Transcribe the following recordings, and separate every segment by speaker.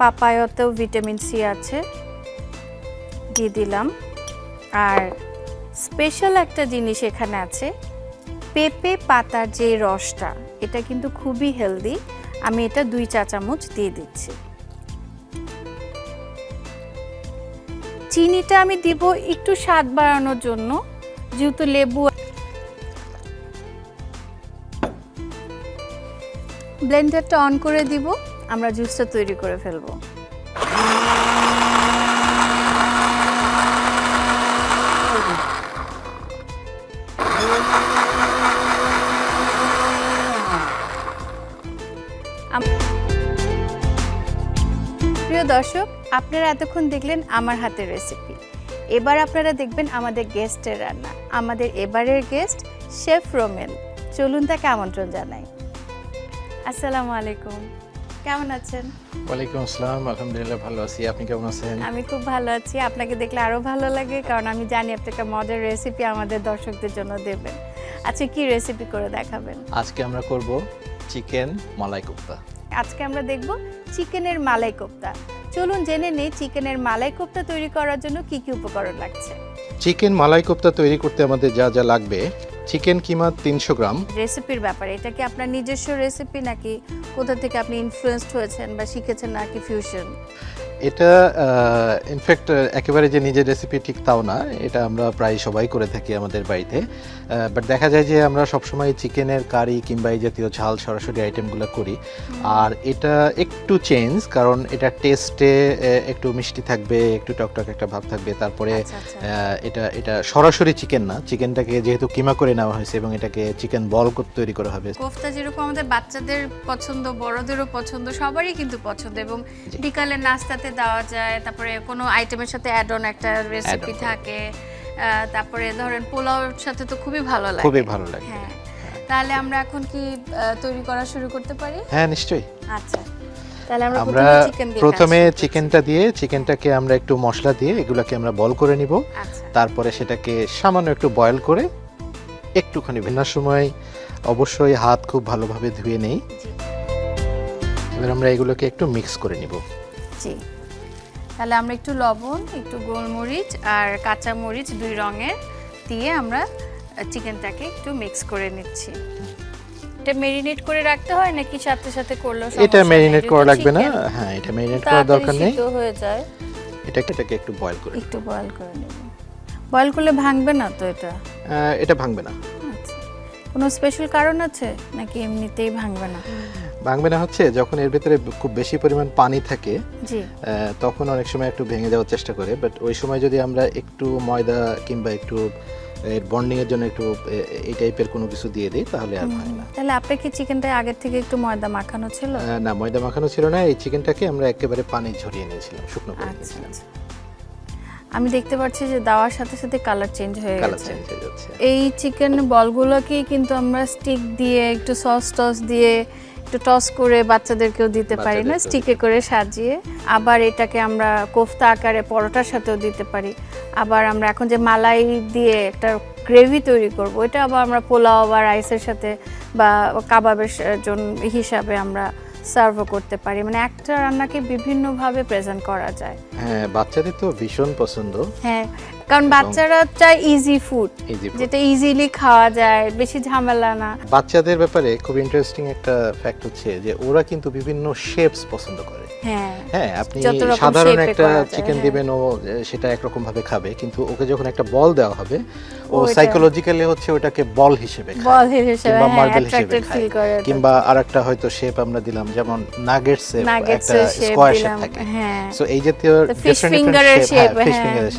Speaker 1: পাপায়াতেও vitamin C আছে, দিয়ে দিলাম। আর স্পেশাল একটা জিনিস এখানে আছে, পেঁপে পাতার যে রসটা, এটা কিন্তু খুবই হেলদি। আমি এটা দুই চা চামচ দিয়ে দিচ্ছি। চিনিটা আমি দিব একটু স্বাদ বাড়ানোর জন্য, যেহেতু লেবু ব্লেন্ডারটা অন করে দিব। আমরা জুসটা তৈরি করে ফেলব। প্রিয় দর্শক, আপনারা এতক্ষণ দেখলেন আমার হাতের রেসিপি এবার আপনারা দেখবেন আমাদের গেস্টের রান্না। আমাদের এবারের গেস্ট শেফ রোমেল চলুন তাকে আমন্ত্রণ জানাই। আসসালামু আলাইকুম। কেমন আছেন?
Speaker 2: ওয়ালাইকুম আসসালাম আলহামদুলিল্লাহ ভালো আছি। আপনি কেমন আছেন?
Speaker 1: আমি খুব ভালো আছি। আপনাকে দেখলে আরও ভালো লাগে কারণ আমি জানি আপনি একটা মজার রেসিপি আমাদের দর্শকদের জন্য দেবেন। আচ্ছা কি রেসিপি করে দেখাবেন?
Speaker 2: আজকে আমরা করব চিকেন মালাই কোপ্তা।
Speaker 1: আজকে আমরা দেখব চিকেনের মালাই কোপ্তা। চলুন জেনে নেই চিকেনের মালাই কোপ্তা তৈরি করার জন্য কি কি উপকরণ লাগছে।
Speaker 2: চিকেন মালাই কোপ্তা তৈরি করতে আমাদের যা যা লাগবে চিকেন কিমা তিনশো গ্রাম।
Speaker 1: রেসিপির ব্যাপারে, এটা কি আপনার নিজস্ব রেসিপি নাকি কোথা থেকে আপনি ইনফ্লুয়েসড হয়েছেন বা শিখেছেন নাকি ফিউশন
Speaker 2: এটা ইনফ্যাক্ট একেবারে যে নিজের রেসিপি ঠিক তাও না এটা আমরা প্রায় সবাই করে থাকি আমাদের বাড়িতে। বাট দেখা যায় যে আমরা সবসময় চিকেনের কারি কিংবা এই জাতীয় ঝাল সরাসরি আইটেমগুলো করি। আর এটা একটু চেঞ্জ কারণ এটা টেস্টে একটু মিষ্টি থাকবে একটু টকটক একটা ভাব থাকবে। তারপরে
Speaker 1: আচ্ছা, আচ্ছা।
Speaker 2: এটা এটা সরাসরি চিকেন না। চিকেনটাকে যেহেতু কিমা করে নেওয়া হয়েছে এবং এটাকে চিকেন বল তৈরি করা হবে।
Speaker 1: কোফতা যেরকম আমাদের বাচ্চাদের পছন্দ বড়দেরও পছন্দ সবারই কিন্তু পছন্দ এবং
Speaker 2: জি।
Speaker 1: বিকালে নাস্তাতে দেওয়া যায় তারপরে কোনো আইটেমের সাথে অ্যাড অন একটা রেসিপি থাকে তারপরে ধরেন পোলাওর সাথে তো খুবই ভালো লাগে।
Speaker 2: খুবই ভালো লাগে।
Speaker 1: হ্যাঁ। তাহলে আমরা এখন কি তৈরি করা শুরু করতে পারি?
Speaker 2: হ্যাঁ নিশ্চয়ই।
Speaker 1: আচ্ছা। তাহলে আমরা প্রথমে।
Speaker 2: চিকেনটা দিয়ে চিকেনটাকে আমরা একটু মশলা দিয়ে এগুলোকে আমরা বল করে নিব।
Speaker 1: আচ্ছা।
Speaker 2: তারপরে সেটাকে সামান্য একটু বয়েল করে একটুখানি ভেন্নার সময় অবশ্যই হাত খুব ভালোভাবে ধুয়ে নেই। এবার আমরা এগুলোকে একটু মিক্স করে নিব।
Speaker 1: জি। তাহলে আমরা একটু লবণ একটু গোলমরিচ আর কাঁচা মরিচ দুই রঙের দিয়ে আমরা চিকেনটাকে একটু মিক্স করে নিচ্ছি। এটা মেরিনেট করে রাখতে হয় নাকি সাথে সাথে করলেও
Speaker 2: এটা? ম্যারিনেট করা লাগবে না? হ্যাঁ এটা ম্যারিনেট করার দরকার নেই।
Speaker 1: সিদ্ধ হয়ে যায়।
Speaker 2: এটাকে এটাকে একটু বয়ল করে
Speaker 1: একটু বয়ল করে নেব। বয়ল করলে ভাঙবে না তো এটা?
Speaker 2: এটা ভাঙবে না।
Speaker 1: আচ্ছা। কোনো স্পেশাল কারণ আছে? নাকি এমনিতেই ভাঙবে না?
Speaker 2: ভাঙবে না হচ্ছে যখন এর ভিতরে খুব বেশি পরিমাণ পানি থাকে তখন অনেক সময় একটু ভেঙে যাওয়ার চেষ্টা করে। বাট ওই সময় যদি আমরা একটু ময়দা কিংবা একটু এর বন্ডিং এর জন্য একটু এই টাইপের কোনো কিছু দিয়ে দিই তাহলে আর ভাঙে না।
Speaker 1: তাহলে আপনার কি চিকেনটা আগের থেকে একটু ময়দা মাখানো ছিল?
Speaker 2: না ময়দা মাখানো ছিল না এই চিকেনটাকে আমরা একেবারে পানি ঝরিয়ে নিয়েছিলাম শুকনো করে
Speaker 1: আচ্ছা
Speaker 2: নিয়েছিলাম।
Speaker 1: আচ্ছা। আমি দেখতে পাচ্ছি যে দেওয়ার সাথে সাথে কালার চেঞ্জ হয়ে গেছে।
Speaker 2: হয়ে
Speaker 1: এই চিকেন বলগুলোকে কিন্তু আমরা স্টিক দিয়ে একটু সস টস দিয়ে একটু টস করে বাচ্চাদেরকেও দিতে পারি না স্টিকে করে সাজিয়ে আবার এটাকে আমরা কোফতা আকারে পরোটার সাথেও দিতে পারি। আবার আমরা এখন যে মালাই দিয়ে একটা গ্রেভি তৈরি করব এটা আবার আমরা পোলাও বা রাইসের সাথে বা কাবাবের জন্য হিসাবে আমরা সার্ভও করতে পারি। মানে একটা রান্নাকে বিভিন্নভাবে প্রেজেন্ট করা যায়।
Speaker 2: হ্যাঁ বাচ্চাদের তো ভীষণ পছন্দ।
Speaker 1: হ্যাঁ কারণ বাচ্চারা চায় ইজি ফুড যেটা ইজিলি খাওয়া যায় বেশি ঝামেলা না।
Speaker 2: বাচ্চাদের ব্যাপারে খুব ইন্টারেস্টিং একটা ফ্যাক্ট হচ্ছে যে ওরা কিন্তু বিভিন্ন শেপস পছন্দ করে।
Speaker 1: হ্যাঁ
Speaker 2: হ্যাঁ আপনি সাধারণ একটা চিকেন
Speaker 1: হ্যাঁ।
Speaker 2: দিবেন ও সেটা একরকম ভাবে খাবে কিন্তু ওকে যখন একটা বল দেওয়া হবে ও সাইকোলজিক্যালি হচ্ছে ওটাকে বল হিসেবে
Speaker 1: বল হিসেবে
Speaker 2: কিংবা
Speaker 1: হ্যাঁ
Speaker 2: মার্বেল হিসেবে
Speaker 1: ফিল করে
Speaker 2: কিংবা আরেকটা হয়তো শেপ আমরা দিলাম যেমন নাগেটস একটা
Speaker 1: শেপ
Speaker 2: স্কোয়ার শেপ থাকে
Speaker 1: হ্যাঁ
Speaker 2: সো এই জাতীয় হ্যাঁ,
Speaker 1: হ্যাঁ,
Speaker 2: shape।
Speaker 1: হ্যাঁ,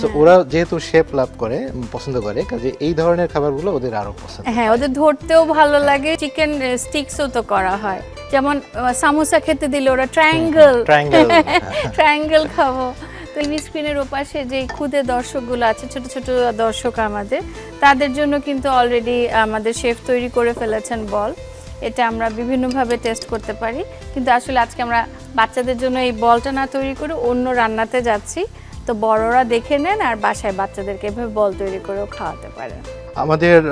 Speaker 2: So
Speaker 1: হ্যাঁ।
Speaker 2: ওরা যেহেতু শেপ লাভ করে পছন্দ করে কাজে এই ধরনের খাবারগুলো ওদের আরও পছন্দ
Speaker 1: হ্যাঁ ওদের ধরতেও ভালো লাগে চিকেন স্টিক্সও তো করা হয় যেমন সামোসা খেতে দিলে ওরা ট্রায়াঙ্গেল।
Speaker 2: ট্রায়াঙ্গেল।
Speaker 1: ট্রায়াঙ্গেল খাব। তো এই স্ক্রিনের ওপাশে যে ক্ষুদে দর্শকগুলো আছে ছোট ছোট দর্শক আমাদের তাদের জন্য কিন্তু অলরেডি আমাদের শেফ তৈরি করে ফেলেছেন বল। এটা আমরা বিভিন্নভাবে টেস্ট করতে পারি। কিন্তু আসলে আজকে আমরা বাচ্চাদের জন্য এই বলটা না তৈরি করে অন্য রান্নাতে যাচ্ছি। তো বড়রা দেখে নেন আর বাসায় বাচ্চাদেরকে এভাবে বল তৈরি করেও খাওয়াতে পারেন।
Speaker 2: আমাদের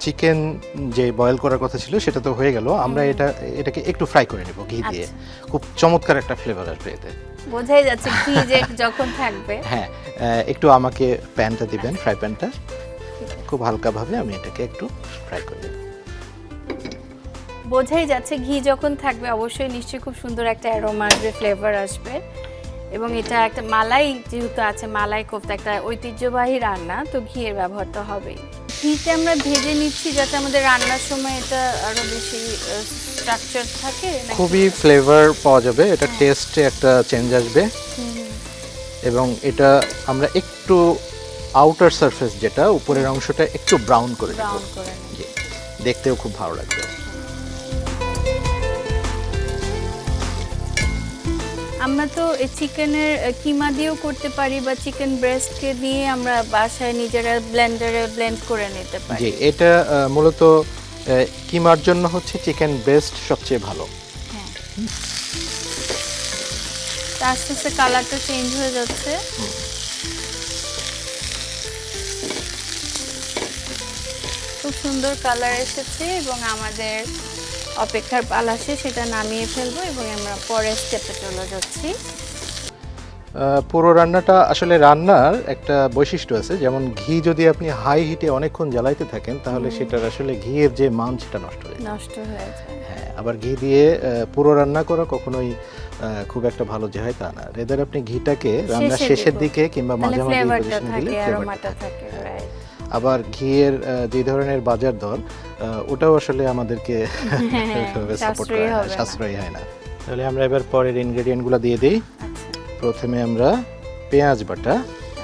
Speaker 2: চিকেন যে বয়েল করার কথা ছিল সেটা তো হয়ে গেল। আমরা এটা এটাকে একটু ফ্রাই করে নেব ঘি দিয়ে। খুব চমৎকার একটা ফ্লেভার আসবে এতে।
Speaker 1: বোঝাই যাচ্ছে ঘি যে যখন থাকবে।
Speaker 2: হ্যাঁ একটু আমাকে প্যানটা দিবেন ফ্রাই প্যানটা খুব হালকাভাবে আমি এটাকে একটু ফ্রাই করে দেব
Speaker 1: বোঝাই যাচ্ছে ঘি যখন থাকবে অবশ্যই নিশ্চয়ই খুব সুন্দর একটা অ্যারোমা আসবে ফ্লেভার আসবে। এবং এটা একটা মালাই যেহেতু আছে মালাই কোফতা একটা ঐতিহ্যবাহী রান্না তো ঘিয়ের ব্যবহার তো হবেই। ঘিতে আমরা ভেজে নিচ্ছি যাতে আমাদের রান্নার সময় এটা আরও বেশি স্ট্রাকচার থাকে
Speaker 2: খুবই ফ্লেভার পাওয়া যাবে এটা টেস্টে একটা চেঞ্জ আসবে। এবং এটা আমরা একটু আউটার সারফেস যেটা উপরের অংশটা একটু ব্রাউন করে দেব দেখতেও খুব ভালো লাগবে।
Speaker 1: আমরা তো চিকেনের কিমা দিয়েও করতে পারি বা চিকেন ব্রেস্টকে দিয়ে আমরা বাসায় নিজেরা ব্লেন্ডারে ব্লেন্ড করে নিতে পারি।
Speaker 2: জি এটা মূলত কিমার জন্য হচ্ছে চিকেন ব্রেস্ট সবচেয়ে ভালো।
Speaker 1: হ্যাঁ। আস্তে আস্তে কালারটা চেঞ্জ হয়ে যাচ্ছে। খুব সুন্দর কালার এসেছে এবং আমাদের অপেক্ষার পালা শেষ সেটা নামিয়ে ফেলব এবং আমরা পরের স্টেপে চলে যাচ্ছি।
Speaker 2: পুরো রান্নাটা আসলে রান্নার একটা বৈশিষ্ট্য আছে যেমন ঘি যদি আপনি হাই হিটে অনেকক্ষণ জ্বালাইতে থাকেন তাহলে সেটার আসলে ঘিয়ের যে মান সেটা নষ্ট হয়ে যায়।
Speaker 1: নষ্ট হয়ে যায়।
Speaker 2: হ্যাঁ আবার ঘি দিয়ে পুরো রান্না করা কখনোই খুব একটা ভালো যে হয় তা না। রেদার আপনি ঘিটাকে রান্নার
Speaker 1: শেষের দিকে।
Speaker 2: কিংবা মাঝামাঝি পজিশনে দিলে
Speaker 1: থাকে
Speaker 2: ফ্লেভারটা থাকে। আবার ঘিয়ের যে ধরনের বাজার দর ওটাও আসলে আমাদেরকে
Speaker 1: সাশ্রয়ী
Speaker 2: হয় না। তাহলে আমরা এবার পরের ইনগ্রেডিয়েন্টগুলো দিয়ে দিই।
Speaker 1: আচ্ছা।
Speaker 2: প্রথমে আমরা পেঁয়াজ বাটা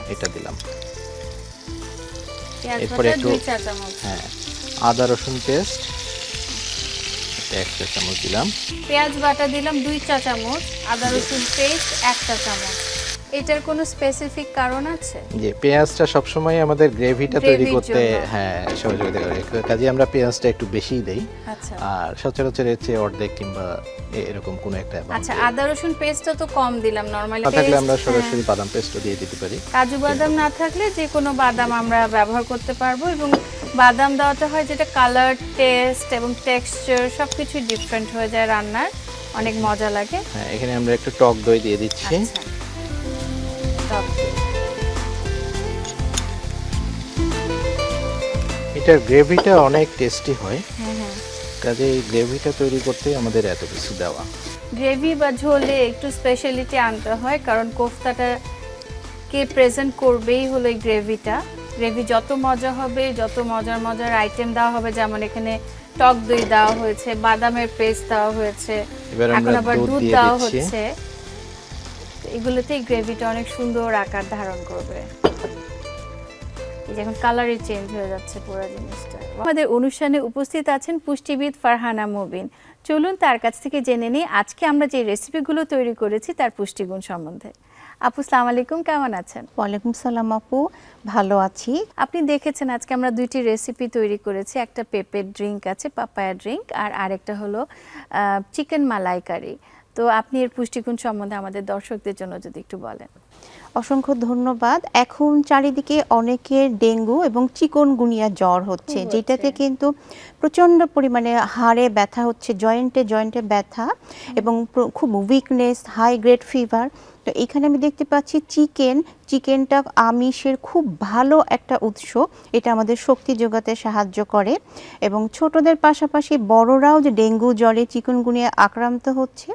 Speaker 2: এটা দিলাম। এরপরে একটু-
Speaker 1: চা
Speaker 2: হ্যাঁ আদা রসুন পেস্ট এক চা চামচ দিলাম।
Speaker 1: পেঁয়াজ বাটা দিলাম দুই চা চামচ আদা রসুন পেস্ট একটা চামচ। এটার কোনো স্পেসিফিক কারণ আছে?
Speaker 2: যে পেঁয়াজটা সবসময় আমাদের গ্রেভিটা তৈরি করতে হ্যাঁ সহযোগিতা করে। কাজে আমরা পেঁয়াজটা একটু বেশি দেই।
Speaker 1: আচ্ছা।
Speaker 2: আর সচরাচর এর চেয়ে অর্ধেক কিংবা এরকম কোনো একটা
Speaker 1: আচ্ছা আদা রসুন পেস্টটা তো কম দিলাম। নরমালি
Speaker 2: থাকলে আমরা সরাসরি বাদাম পেস্টও দিয়ে দিতে পারি।
Speaker 1: কাজু বাদাম না থাকলে যে কোনো বাদাম আমরা ব্যবহার করতে পারব এবং বাদাম দেওয়াতে হয় যেটা কালার টেস্ট এবং টেক্সচার সব কিছু ডিফারেন্ট হয়ে যায় রান্নার। অনেক মজা লাগে।
Speaker 2: হ্যাঁ এখানে আমরা একটু টক দই দিয়ে দিচ্ছি।
Speaker 1: আচ্ছা।
Speaker 2: এটার গ্রেভিটা অনেক টেস্টি হয়।
Speaker 1: হ্যাঁ হ্যাঁ।
Speaker 2: কাজে এই গ্রেভিটা তৈরি করতে আমাদের এত কিছু দেওয়া।
Speaker 1: গ্রেভি বা ঝোলে একটু স্পেশালিটি আনতে হয় কারণ কোফতাটা কে প্রেজেন্ট করবেই হলো এই গ্রেভিটা। গ্রেভি যত মজা হবে যত মজার মজার আইটেম দেওয়া হবে যেমন এখানে টক দই দেওয়া হয়েছে বাদামের পেস্ট দেওয়া হয়েছে এখন আবার
Speaker 2: দুধ
Speaker 1: দেওয়া হচ্ছে। তো এগুলোতে এই গ্রেভিটা অনেক সুন্দর আকার ধারণ করবে। এই যে এখন কালারই চেঞ্জ হয়ে যাচ্ছে পুরো জিনিসটা। আমাদের অনুষ্ঠানে উপস্থিত আছেন পুষ্টিবিদ ফারহানা মুবিন। চলুন তার কাছ থেকে জেনে নিই আজকে আমরা যে রেসিপিগুলো তৈরি করেছি তার পুষ্টিগুণ সম্বন্ধে। আপু সালাম আলাইকুম কেমন আছেন?
Speaker 3: ওয়ালাইকুম সালাম আপু ভালো আছি।
Speaker 1: আপনি দেখেছেন আজকে আমরা দুইটি রেসিপি তৈরি করেছি একটা পেঁপের ড্রিঙ্ক আছে পাপায়া ড্রিঙ্ক আর আরেকটা হলো চিকেন মালাইকারি। তো আপনি এর পুষ্টিগুণ সম্বন্ধে আমাদের দর্শকদের জন্য যদি একটু বলেন।
Speaker 3: অসংখ্য ধন্যবাদ। এখন চারিদিকে অনেকের ডেঙ্গু এবং চিকনগুনিয়া জ্বর হচ্ছে যেটাতে কিন্তু প্রচণ্ড পরিমাণে হাড়ে ব্যথা হচ্ছে জয়েন্টে জয়েন্টে ব্যথা এবং খুব উইকনেস হাই গ্রেড ফিভার তো এখানে আমি দেখতে পাচ্ছি চিকেন চিকেনটা আমিষের খুব ভালো একটা উৎস। এটা আমাদের শক্তি যোগাতে সাহায্য করে এবং ছোটদের পাশাপাশি বড়রাও যে ডেঙ্গু জ্বরে চিকনগুনিয়া আক্রান্ত হচ্ছে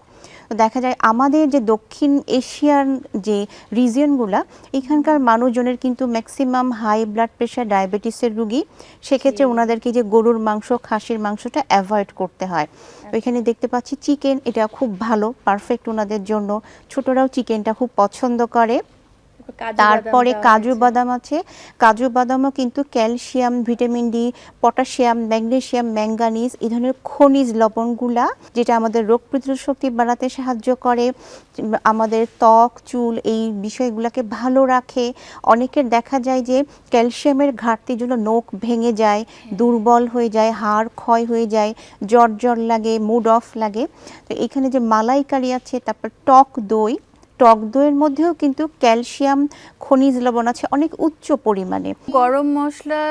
Speaker 3: দেখা যায় আমাদের যে দক্ষিণ এশিয়ার যে রিজিয়নগুলা এখানকার মানুষজনের কিন্তু ম্যাক্সিমাম হাই ব্লাড প্রেশার ডায়াবেটিসের রুগী। সেক্ষেত্রে ওনাদেরকে যে গরুর মাংস খাসির মাংসটা অ্যাভয়েড করতে হয়। ওইখানে এখানে দেখতে পাচ্ছি চিকেন এটা খুব ভালো পারফেক্ট ওনাদের জন্য। ছোটরাও চিকেনটা খুব পছন্দ করে। তারপরে কাজু বাদাম আছে। কাজু বাদামও কিন্তু calcium vitamin D potassium magnesium manganese এই ধরনের খনিজ লবণগুলা যেটা আমাদের রোগ প্রতিরোধ শক্তি বাড়াতে সাহায্য করে আমাদের ত্বক চুল এই বিষয়গুলোকে ভালো রাখে। অনেকের দেখা যায় যে ক্যালসিয়ামের ঘাটতির জন্য নখ ভেঙে যায় দুর্বল হয়ে যায় হাড় ক্ষয় হয়ে যায় জ্বর জ্বর লাগে মুড অফ লাগে। তো এখানে যে মালাইকারি আছে তারপর টক দই টক দইয়ের মধ্যেও কিন্তু ক্যালসিয়াম খনিজ লবণ আছে অনেক উচ্চ পরিমাণে।
Speaker 1: গরম মশলা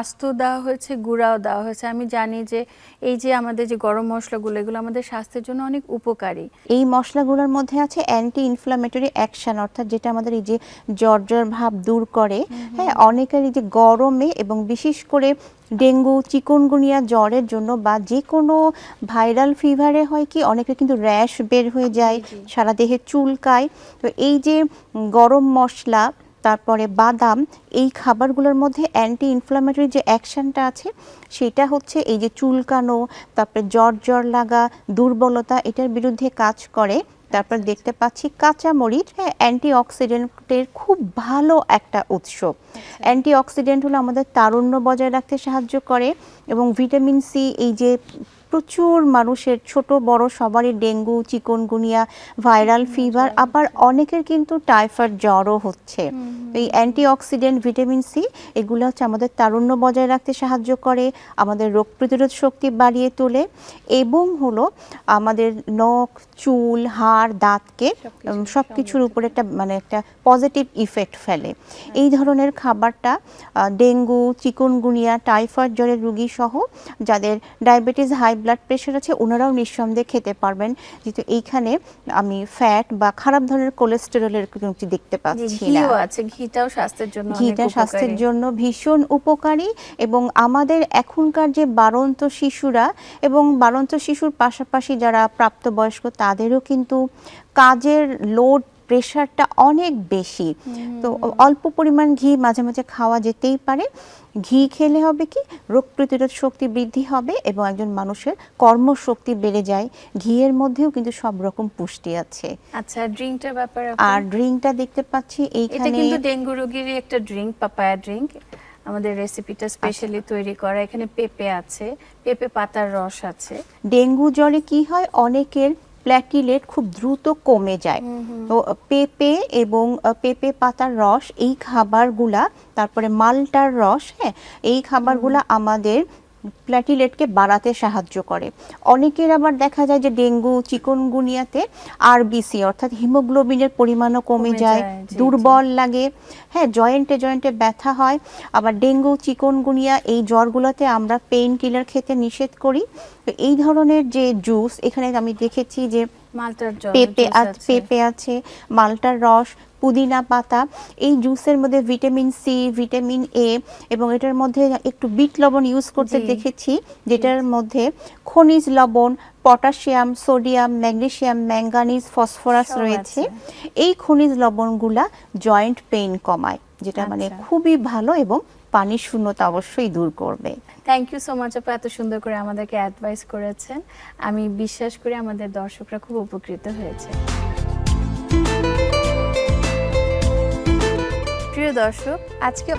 Speaker 1: আস্ত দেওয়া হয়েছে গুঁড়াও দেওয়া হয়েছে। আমি জানি যে এই যে আমাদের যে গরম মশলাগুলো এগুলো আমাদের স্বাস্থ্যের জন্য অনেক উপকারী।
Speaker 3: এই মশলাগুলোর মধ্যে আছে অ্যান্টি ইনফ্লামেটরি অ্যাকশন অর্থাৎ যেটা আমাদের এই যে জ্বর ভাব দূর করে। হ্যাঁ অনেকের এই যে গরমে এবং বিশেষ করে ডেঙ্গু চিকনগুনিয়া জ্বরের জন্য বা যে কোনো ভাইরাল ফিভারে হয় কি অনেকে কিন্তু র্যাশ বের হয়ে যায় সারা দেহে চুলকায়। তো এই যে গরম মশলা তারপরে বাদাম এই খাবারগুলোর মধ্যে অ্যান্টি ইনফ্লামেটরি যে অ্যাকশনটা আছে সেটা হচ্ছে এই যে চুলকানো তারপরে জ্বর জ্বর লাগা দুর্বলতা এটার বিরুদ্ধে কাজ করে। তারপর দেখতে পাচ্ছি কাঁচা মরিচ হ্যাঁ অ্যান্টি অক্সিডেন্টের খুব ভালো একটা উৎস। অ্যান্টি অক্সিডেন্ট হলো আমাদের তারুণ্য বজায় রাখতে সাহায্য করে এবং ভিটামিন সি এই যে প্রচুর মানুষের ছোট বড় সবারই ডেঙ্গু চিকনগুনিয়া ভাইরাল ফিভার আবার অনেকের কিন্তু টাইফয়েড জ্বরও হচ্ছে। এই অ্যান্টি অক্সিডেন্ট ভিটামিন সি এগুলো হচ্ছে আমাদের তারুণ্য বজায় রাখতে সাহায্য করে আমাদের রোগ প্রতিরোধ শক্তি বাড়িয়ে তোলে এবং হলো আমাদের নখ চুল হাড় দাঁতকে সব কিছুর উপরে একটা মানে একটা পজিটিভ ইফেক্ট ফেলে। এই ধরনের খাবারটা ডেঙ্গু চিকনগুনিয়া টাইফয়েড জ্বরের রুগী সহ যাদের ডায়াবেটিস হাই ব্লাড প্রেশার আছে ওনারাও নিঃসন্দেহে খেতে পারবেন। যেহেতু এইখানে আমি ফ্যাট বা খারাপ ধরনের কোলেস্টেরলের কিছু দেখতে পাচ্ছি না।
Speaker 1: আছে ঘিটাও স্বাস্থ্যের জন্য
Speaker 3: ঘিটা স্বাস্থ্যের জন্য ভীষণ উপকারী এবং আমাদের এখনকার যে বাড়ন্ত শিশুরা এবং বাড়ন্ত শিশুর পাশাপাশি যারা প্রাপ্তবয়স্ক তাদেরও কিন্তু কাজের লোড প্রেশারটা অনেক বেশি। তো অল্প পরিমাণ ঘি মাঝে মাঝে খাওয়া যেতেই পারে। ঘি খেলে হবে কি? রোগ প্রতিরোধ শক্তি বৃদ্ধি হবে এবং একজন মানুষের কর্মশক্তি বেড়ে যায়। ঘিয়ের মধ্যেও কিন্তু সব রকম পুষ্টি আছে।
Speaker 1: আচ্ছা ড্রিঙ্কটার ব্যাপারে
Speaker 3: আর ড্রিঙ্কটা দেখতে পাচ্ছি এইখানে এটা
Speaker 1: কিন্তু ডেঙ্গু রোগীরই একটা ড্রিঙ্ক পাপায়া ড্রিঙ্ক আমাদের রেসিপিটা স্পেশালি তৈরি করা। এখানে পেঁপে আছে পেঁপে পাতার রস আছে।
Speaker 3: ডেঙ্গু জ্বরে কি হয়? অনেকের প্ল্যাটিলেট খুব দ্রুত কমে যায়। তো পেঁপে এবং পেঁপে পাতার রস এই খাবারগুলা তারপরে মালটার রস হ্যাঁ এই খাবারগুলা আমাদের প্ল্যাটিলেটকে বাড়াতে সাহায্য করে। অনেকের আবার দেখা যায় যে ডেঙ্গু চিকনগুনিয়াতে আরবিসি অর্থাৎ হিমোগ্লোবিনের পরিমাণও কমে যায়। দুর্বল লাগে হ্যাঁ জয়েন্টে জয়েন্টে ব্যথা হয়। আবার ডেঙ্গু চিকনগুনিয়া এই জ্বরগুলোতে আমরা পেইন কিলার খেতে নিষেধ করি। তো এই ধরনের যে জুস এখানে আমি দেখেছি যে পেঁপে আছে। পেঁপে আছে মালটার রস পুদিনা পাতা এই জুসের মধ্যে ভিটামিন সি ভিটামিন এ এবং এটার মধ্যে একটু বিট লবণ ইউজ করতে দেখেছি যেটার মধ্যে খনিজ লবণ potassium sodium magnesium manganese phosphorus রয়েছে। এই খনিজ লবণগুলা জয়েন্ট পেইন কমায় যেটা মানে
Speaker 1: আচ্ছা।
Speaker 3: খুবই ভালো এবং পানি শূন্যতা অবশ্যই দূর করবে।
Speaker 1: থ্যাংক ইউ সো মাচ আপু, এত সুন্দর করে আমাদেরকে অ্যাডভাইস করেছেন। আমি বিশ্বাস করি আমাদের দর্শকরা খুব উপকৃত হয়েছে। প্রিয় দর্শক, আজকে